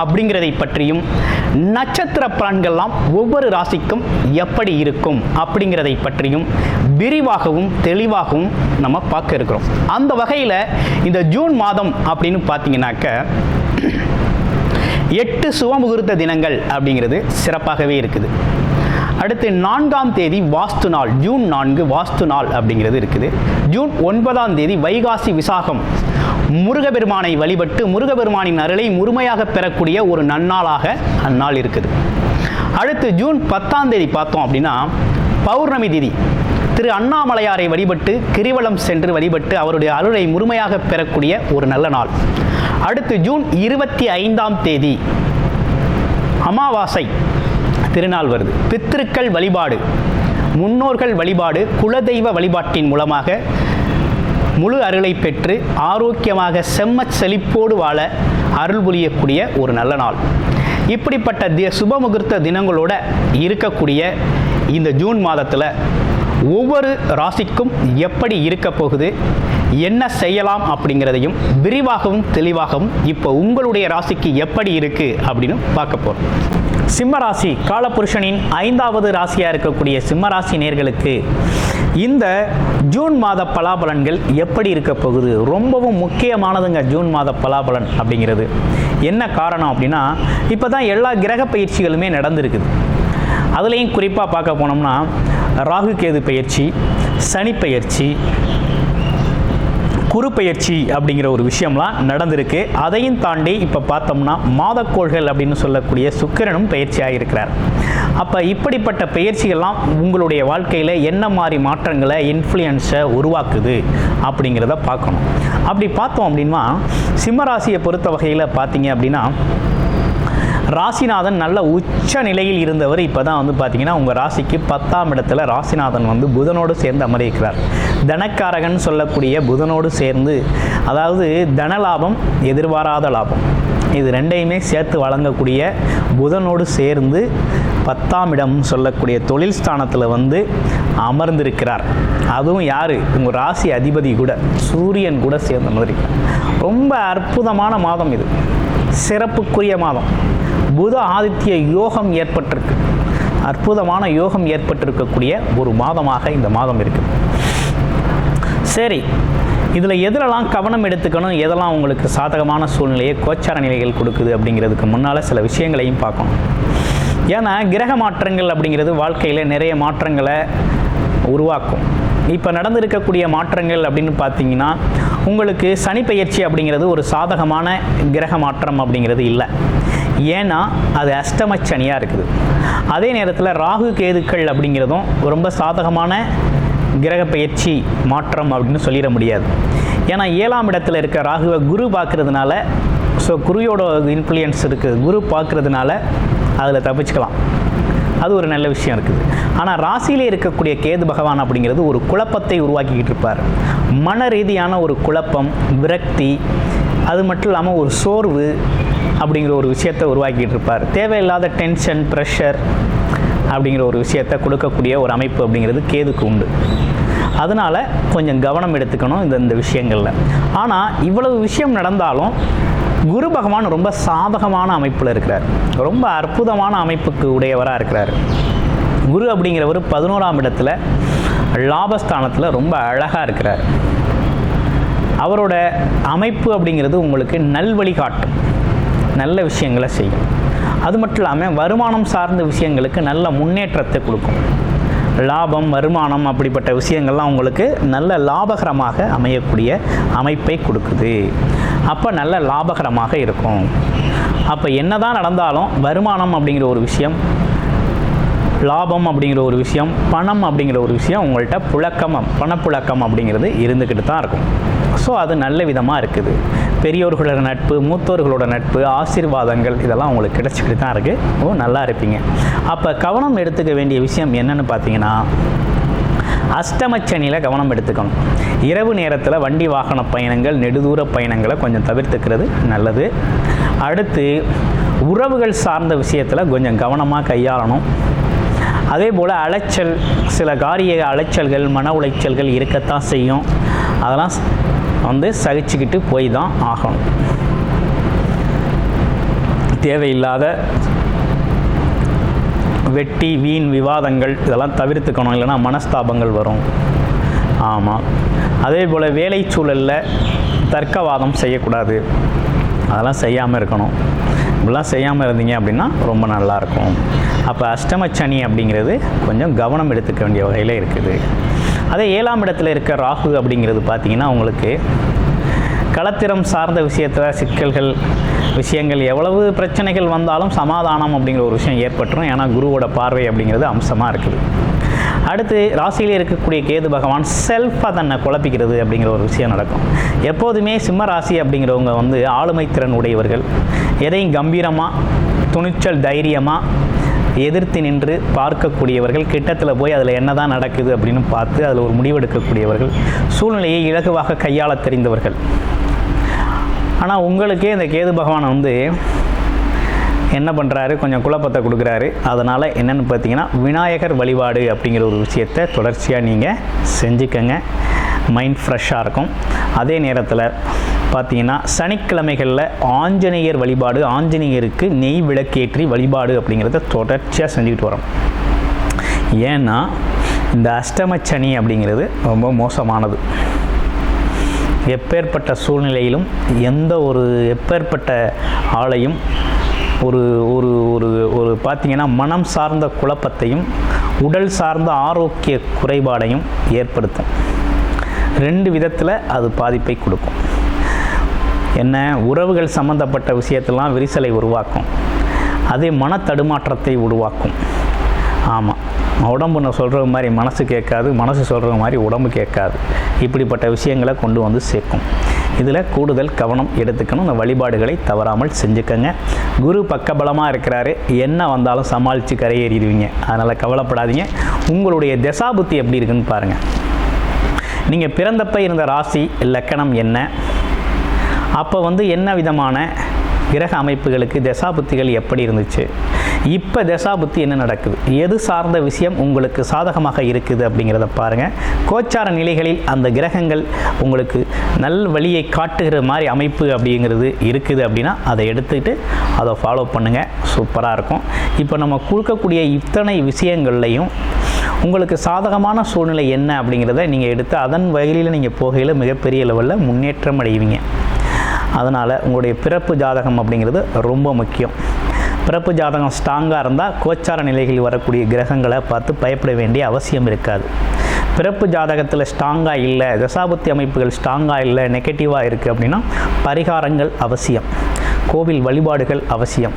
அப்படிங்கிறதை பற்றியும் நட்சத்திர பலன்கள்லாம் ஒவ்வொரு ராசிக்கும் எப்படி இருக்கும் அப்படிங்கிறதை பற்றியும் விரிவாகவும் தெளிவாகவும் நம்ம பார்க்க இருக்கிறோம். அந்த வகையில் இந்த ஜூன் மாதம் அப்படின்னு பார்த்தீங்கன்னாக்க எட்டு சுவமுகூர்த்த தினங்கள் அப்படிங்கிறது சிறப்பாகவே இருக்குது. அடுத்து நான்காம் தேதி வாஸ்து நாள். ஜூன் நான்கு வாஸ்து நாள் அப்படிங்கிறது இருக்குது. ஜூன் ஒன்பதாம் தேதி வைகாசி விசாகம். முருகபெருமானை வழிபட்டு முருகபெருமானின் அருளை முழுமையாக பெறக்கூடிய ஒரு நன்னாளாக அந்நாள் இருக்குது. அடுத்து ஜூன் பத்தாம் தேதி பார்த்தோம் அப்படின்னா பௌர்ணமி திதி. திரு அண்ணாமலையாரை வழிபட்டு கிரிவலம் சென்று வழிபட்டு அவருடைய அருளை முழுமையாக பெறக்கூடிய ஒரு நல்ல நாள். அடுத்து ஜூன் இருபத்தி ஐந்தாம் தேதி அமாவாசை. திருநாள் வருது. பித்திருக்கள் வழிபாடு முன்னோர்கள் வழிபாடு குலதெய்வ வழிபாட்டின் மூலமாக முழு அருளை பெற்று ஆரோக்கியமாக செம்மச் செழிப்போடு வாழ அருள் புரியக்கூடிய ஒரு நல்ல நாள். இப்படிப்பட்ட தி சுபமுகூர்த்த தினங்களோட இருக்கக்கூடிய இந்த ஜூன் மாதத்தில் ஒவ்வொரு ராசிக்கும் எப்படி இருக்க போகுது என்ன செய்யலாம் அப்படிங்கிறதையும் விரிவாகவும் தெளிவாகவும் இப்போ உங்களுடைய ராசிக்கு எப்படி இருக்குது அப்படின்னு பார்க்க போகிறோம் சிம்மராசி காலபுருஷனின் ஐந்தாவது ராசியாக இருக்கக்கூடிய சிம்மராசி நேர்களுக்கு இந்த ஜூன் மாத பலாபலன்கள் எப்படி இருக்க போகுது? ரொம்பவும் முக்கியமானதுங்க ஜூன் மாத பலாபலன் அப்படிங்கிறது. என்ன காரணம் அப்படின்னா இப்போ தான் எல்லா கிரக பயிற்சிகளுமே நடந்திருக்குது. அதுலேயும் குறிப்பாக பார்க்க போனோம்னா ராகு கேது பயிற்சி சனி பயிற்சி குரு அப்படிங்கிற ஒரு விஷயம்லாம் நடந்திருக்கு. அதையும் தாண்டி இப்போ பார்த்தோம்னா மாதக்கோள்கள் அப்படின்னு சொல்லக்கூடிய சுக்கிரனும் பயிற்சியாக இருக்கிறார் அப்போ இப்படிப்பட்ட பயிற்சிகள்லாம் உங்களுடைய வாழ்க்கையில் என்ன மாதிரி மாற்றங்களை இன்ஃப்ளூயன்ஸை உருவாக்குது அப்படிங்கிறத பார்க்கணும். அப்படி பார்த்தோம் அப்படின்னா சிம்மராசியை பொறுத்த வகையில் பார்த்தீங்க அப்படின்னா ராசிநாதன் நல்ல உச்ச நிலையில் இருந்தவர். இப்போ தான் வந்து பார்த்தீங்கன்னா உங்கள் ராசிக்கு பத்தாம் இடத்துல ராசிநாதன் வந்து புதனோடு சேர்ந்து அமர்ந்திருக்கிறார். தனக்காரகன் சொல்லக்கூடிய புதனோடு சேர்ந்து அதாவது தன லாபம் எதிர்பாராத லாபம். இது ரெண்டையுமே சேர்த்து வழங்கக்கூடிய புதனோடு சேர்ந்து பத்தாம் இடம் சொல்லக்கூடிய தொழில் ஸ்தானத்தில் வந்து அமர்ந்திருக்கிறார். அதுவும் யார்? உங்கள் ராசி அதிபதி கூட சூரியன் கூட சேர்ந்த மாதிரி ரொம்ப அற்புதமான மாதம் இது. சிறப்புக்குரிய மாதம். புத ஆதித்ய யோகம் ஏற்பட்டிருக்கு. அற்புதமான யோகம் ஏற்பட்டிருக்கக்கூடிய ஒரு மாதமாக இந்த மாதம் இருக்குது சரி இதில் எதிலெல்லாம் கவனம் எடுத்துக்கணும் எதெல்லாம் உங்களுக்கு சாதகமான சூழ்நிலையை கோச்சார நிலைகள் கொடுக்குது அப்படிங்கிறதுக்கு முன்னால் சில விஷயங்களையும் பார்க்கணும். ஏன்னா கிரக மாற்றங்கள் அப்படிங்கிறது வாழ்க்கையில் நிறைய மாற்றங்களை உருவாக்கும். இப்போ நடந்திருக்கக்கூடிய மாற்றங்கள் அப்படின்னு பார்த்தீங்கன்னா உங்களுக்கு சனி பயிற்சி அப்படிங்கிறது ஒரு சாதகமான கிரக மாற்றம் அப்படிங்கிறது இல்லை. ஏன்னா அது அஷ்டம சனியாக இருக்குது. அதே நேரத்தில் ராகு கேதுக்கள் அப்படிங்கிறதும் ரொம்ப சாதகமான கிரக பயிற்சி மாற்றம் அப்படின்னு சொல்லிட முடியாது. ஏன்னா ஏழாம் இடத்துல இருக்க ராகுவை குரு பார்க்கறதுனால ஸோ குருவோட இன்ஃப்ளூயன்ஸ் இருக்குது குரு பார்க்கறதுனால அதில் தப்பிச்சுக்கலாம். அது ஒரு நல்ல விஷயம் இருக்குது. ஆனால் ராசியிலே இருக்கக்கூடிய கேது பகவான் அப்படிங்கிறது ஒரு குழப்பத்தை உருவாக்கிக்கிட்டு இருப்பார். மன ரீதியான ஒரு குழப்பம் விரக்தி அது மட்டும் இல்லாமல் ஒரு சோர்வு அப்படிங்கிற ஒரு விஷயத்தை உருவாக்கிட்டு இருப்பார். தேவையில்லாத டென்ஷன் ப்ரெஷர் அப்படிங்கிற ஒரு விஷயத்தை கொடுக்கக்கூடிய ஒரு அமைப்பு அப்படிங்கிறது கேதுக்கு உண்டு. அதனால் கொஞ்சம் கவனம் எடுத்துக்கணும் இந்த இந்த விஷயங்களில். ஆனால் இவ்வளவு விஷயம் நடந்தாலும் குரு பகவான் ரொம்ப சாதகமான அமைப்பில் இருக்கிறார். ரொம்ப அற்புதமான அமைப்புக்கு உடையவராக இருக்கிறார். குரு அப்படிங்கிறவர் பதினோராம் இடத்துல லாபஸ்தானத்தில் ரொம்ப அழகாக இருக்கிறார். அவரோட அமைப்பு அப்படிங்கிறது உங்களுக்கு நல்வழி காட்டும் நல்ல விஷயங்களை செய்யும். அது மட்டும் இல்லாமல் வருமானம் சார்ந்த விஷயங்களுக்கு நல்ல முன்னேற்றத்தை கொடுக்கும். லாபம் வருமானம் அப்படிப்பட்ட விஷயங்கள்லாம் உங்களுக்கு நல்ல லாபகரமாக அமையக்கூடிய அமைப்பை கொடுக்குது. அப்போ நல்ல லாபகரமாக இருக்கும். அப்போ என்னதான் நடந்தாலும் வருமானம் அப்படிங்கிற ஒரு விஷயம் லாபம் அப்படிங்கிற ஒரு விஷயம் பணம் அப்படிங்கிற ஒரு விஷயம் உங்கள்கிட்ட புழக்கம் பணப்புழக்கம் அப்படிங்கிறது இருந்துக்கிட்டு தான் இருக்கும். ஸோ அது நல்ல விதமாக இருக்குது. பெரியோர்களோட நட்பு மூத்தோர்களோட நட்பு ஆசீர்வாதங்கள் இதெல்லாம் உங்களுக்கு கிடைச்சிக்கிட்டு தான் இருக்குது ஓ நல்லா இருப்பீங்க. அப்போ கவனம் எடுத்துக்க வேண்டிய விஷயம் என்னென்னு பார்த்தீங்கன்னா அஷ்டமச்சனியில் கவனம் எடுத்துக்கணும். இரவு நேரத்தில் வண்டி வாகன பயணங்கள் நெடுதூர பயணங்களை கொஞ்சம் தவிர்த்துக்கிறது நல்லது. அடுத்து உறவுகள் சார்ந்த விஷயத்தில் கொஞ்சம் கவனமாக கையாளணும். அதே போல் அலைச்சல் சில காரிய அலைச்சல்கள் மன உளைச்சல்கள் இருக்கத்தான் செய்யும். அதெல்லாம் வந்து சகிச்சுக்கிட்டு போய் தான் ஆகணும். தேவையில்லாத வெட்டி வீண் விவாதங்கள் இதெல்லாம் தவிர்த்துக்கணும் இல்லைன்னா மனஸ்தாபங்கள் வரும். ஆமாம் அதே போல் வேலை சூழலில் தர்க்கவாதம் செய்யக்கூடாது. அதெல்லாம் செய்யாமல் இருக்கணும். இப்படிலாம் செய்யாமல் இருந்தீங்க அப்படின்னா ரொம்ப நல்லாயிருக்கும் அப்போ அஷ்டமச்சனி அப்படிங்கிறது கொஞ்சம் கவனம் எடுத்துக்க வேண்டிய வகையில் இருக்குது. அதே ஏழாம் இடத்துல இருக்க ராகு அப்படிங்கிறது பார்த்திங்கன்னா உங்களுக்கு களத்திறம் சார்ந்த விஷயத்தில் சிக்கல்கள் விஷயங்கள் எவ்வளவு பிரச்சனைகள் வந்தாலும் சமாதானம் அப்படிங்கிற ஒரு விஷயம் ஏற்பட்டுரும். ஏன்னா குருவோட பார்வை அப்படிங்கிறது அம்சமாக இருக்குது. அடுத்து ராசியில் இருக்கக்கூடிய கேது பகவான் செல்ஃபாக தன்னை குழப்பிக்கிறது அப்படிங்கிற ஒரு விஷயம் நடக்கும். எப்போதுமே சிம்ம ராசி அப்படிங்கிறவங்க வந்து ஆளுமை திறன் உடையவர்கள். எதையும் கம்பீரமாக துணிச்சல் தைரியமாக எதிர்த்து நின்று பார்க்கக்கூடியவர்கள் கிட்டத்தில் போய் அதில் என்ன தான் நடக்குது அப்படின்னு பார்த்து அதில் ஒரு முடிவெடுக்கக்கூடியவர்கள் சூழ்நிலையை இலகுவாக கையாள தெரிந்தவர்கள். ஆனால் உங்களுக்கே இந்த கேது பகவான் வந்து என்ன பண்ணுறாரு கொஞ்சம் குழப்பத்தை கொடுக்குறாரு. அதனால் என்னென்னு பார்த்தீங்கன்னா விநாயகர் வழிபாடு அப்படிங்கிற ஒரு விஷயத்தை தொடர்ச்சியாக நீங்கள் செஞ்சுக்கங்க. மைண்ட் ஃப்ரெஷ்ஷாக இருக்கும். அதே நேரத்தில் பார்த்தீங்கன்னா சனிக்கிழமைகளில் ஆஞ்சநேயர் வழிபாடு ஆஞ்சநேயருக்கு நெய் விளக்கேற்றி வழிபாடு அப்படிங்கிறத தொடர்ச்சியாக செஞ்சுக்கிட்டு வரோம். ஏன்னா இந்த அஷ்டமச்சனி அப்படிங்கிறது ரொம்ப மோசமானது. எப்பேற்பட்ட சூழ்நிலையிலும் எந்த ஒரு எப்பேற்பட்ட ஆளையும் ஒரு ஒரு ஒரு ஒரு பார்த்திங்கன்னா மனம் சார்ந்த குழப்பத்தையும் உடல் சார்ந்த ஆரோக்கிய குறைபாடையும் ஏற்படுத்தும். ரெண்டு விதத்தில் அது பாதிப்பை கொடுக்கும். என்ன? உறவுகள் சம்மந்தப்பட்ட விஷயத்தெல்லாம் விரிசலை உருவாக்கும். அதே மன தடுமாற்றத்தை உருவாக்கும். ஆமாம் உடம்பு நான் சொல்கிற மாதிரி மனசு கேட்காது மனசு சொல்கிற மாதிரி உடம்பு கேட்காது. இப்படிப்பட்ட விஷயங்களை கொண்டு வந்து சேர்க்கும். இதில் கூடுதல் கவனம் எடுத்துக்கணும். இந்த வழிபாடுகளை தவறாமல் செஞ்சுக்கோங்க. குரு பக்கபலமாக இருக்கிறாரு. என்ன வந்தாலும் சமாளித்து கரையேறிடுவீங்க. அதனால் கவலைப்படாதீங்க. உங்களுடைய தசாபுத்தி எப்படி இருக்குன்னு பாருங்கள் நீங்கள் பிறந்தப்ப இருந்த ராசி லக்கணம் என்ன? அப்போ வந்து என்ன விதமான கிரக அமைப்புகளுக்கு தசாபுத்திகள் எப்படி இருந்துச்சு? இப்போ தசாபுத்தி என்ன நடக்குது? எது சார்ந்த விஷயம் உங்களுக்கு சாதகமாக இருக்குது அப்படிங்கிறத பாருங்கள் கோச்சார நிலைகளில் அந்த கிரகங்கள் உங்களுக்கு நல் வழியை காட்டுகிற மாதிரி அமைப்பு அப்படிங்கிறது இருக்குது அப்படின்னா அதை எடுத்துக்கிட்டு அதை ஃபாலோ பண்ணுங்கள் சூப்பராக இருக்கும். இப்போ நம்ம கொடுக்கக்கூடிய இத்தனை விஷயங்கள்லையும் உங்களுக்கு சாதகமான சூழ்நிலை என்ன அப்படிங்கிறத நீங்கள் எடுத்து அதன் வகையில் நீங்கள் போகையில் மிகப்பெரிய லெவலில் முன்னேற்றம் அடைவீங்க. அதனால் உங்களுடைய பிறப்பு ஜாதகம் அப்படிங்கிறது ரொம்ப முக்கியம். பிறப்பு ஜாதகம் ஸ்ட்ராங்காக இருந்தால் கோச்சார நிலைகளில் வரக்கூடிய கிரகங்களை பார்த்து பயப்பட வேண்டிய அவசியம் இருக்காது. பிறப்பு ஜாதகத்தில் ஸ்ட்ராங்காக இல்லை தசாபுத்தி அமைப்புகள் ஸ்ட்ராங்காக இல்லை நெகட்டிவாக இருக்குது அப்படின்னா பரிகாரங்கள் அவசியம். கோவில் வழிபாடுகள் அவசியம்.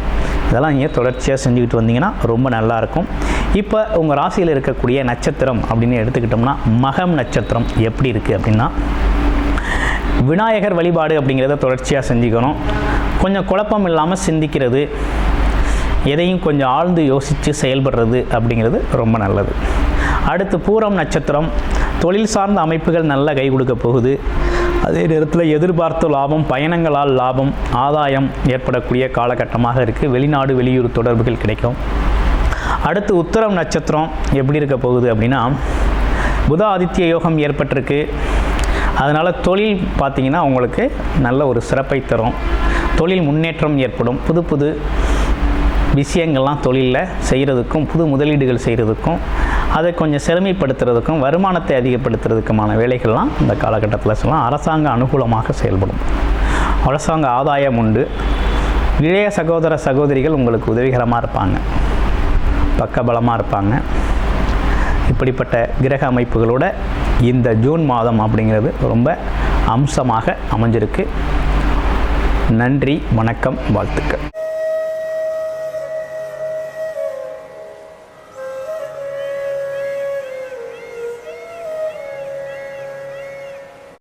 இதெல்லாம் நீங்கள் தொடர்ச்சியாக செஞ்சுக்கிட்டு வந்தீங்கன்னா ரொம்ப நல்லாயிருக்கும் இப்போ உங்கள் ராசியில் இருக்கக்கூடிய நட்சத்திரம் அப்படின்னு எடுத்துக்கிட்டோம்னா மகம் நட்சத்திரம் எப்படி இருக்குது அப்படின்னா விநாயகர் வழிபாடு அப்படிங்கிறத தொடர்ச்சியாக செஞ்சுக்கணும். கொஞ்சம் குழப்பம் இல்லாமல் சிந்திக்கிறது எதையும் கொஞ்சம் ஆழ்ந்து யோசித்து செயல்படுறது அப்படிங்கிறது ரொம்ப நல்லது. அடுத்து பூரம் நட்சத்திரம் தொழில் சார்ந்த அமைப்புகள் நல்ல கை கொடுக்க போகுது. அதே நேரத்தில் எதிர்பார்த்த லாபம் பயணங்களால் லாபம் ஆதாயம் ஏற்படக்கூடிய காலகட்டமாக இருக்குது வெளிநாடு வெளியூர் தொடர்புகள் கிடைக்கும். அடுத்து உத்தரம் நட்சத்திரம் எப்படி இருக்க போகுது அப்படின்னா புத ஆதித்ய யோகம் ஏற்பட்டிருக்கு. அதனால் தொழில் பார்த்திங்கன்னா உங்களுக்கு நல்ல ஒரு சிறப்பை தரும். தொழில் முன்னேற்றம் ஏற்படும். புது புது விஷயங்கள்லாம் தொழிலில் செய்கிறதுக்கும் புது முதலீடுகள் செய்கிறதுக்கும் அதை கொஞ்சம் செழுமைப்படுத்துறதுக்கும் வருமானத்தை அதிகப்படுத்துறதுக்குமான வேலைகள்லாம் இந்த காலகட்டத்தில் சொல்லலாம். அரசாங்க அனுகூலமாக செயல்படும். அரசாங்க ஆதாயம் உண்டு. இளைய சகோதர சகோதரிகள் உங்களுக்கு உதவிகரமாக இருப்பாங்க. பக்கபலமாக இருப்பாங்க. இப்படிப்பட்ட கிரக அமைப்புகளோட இந்த ஜூன் மாதம் அப்படிங்கிறது ரொம்ப அம்சமாக அமைஞ்சிருக்கு. நன்றி வணக்கம் வாழ்த்துக்கள்.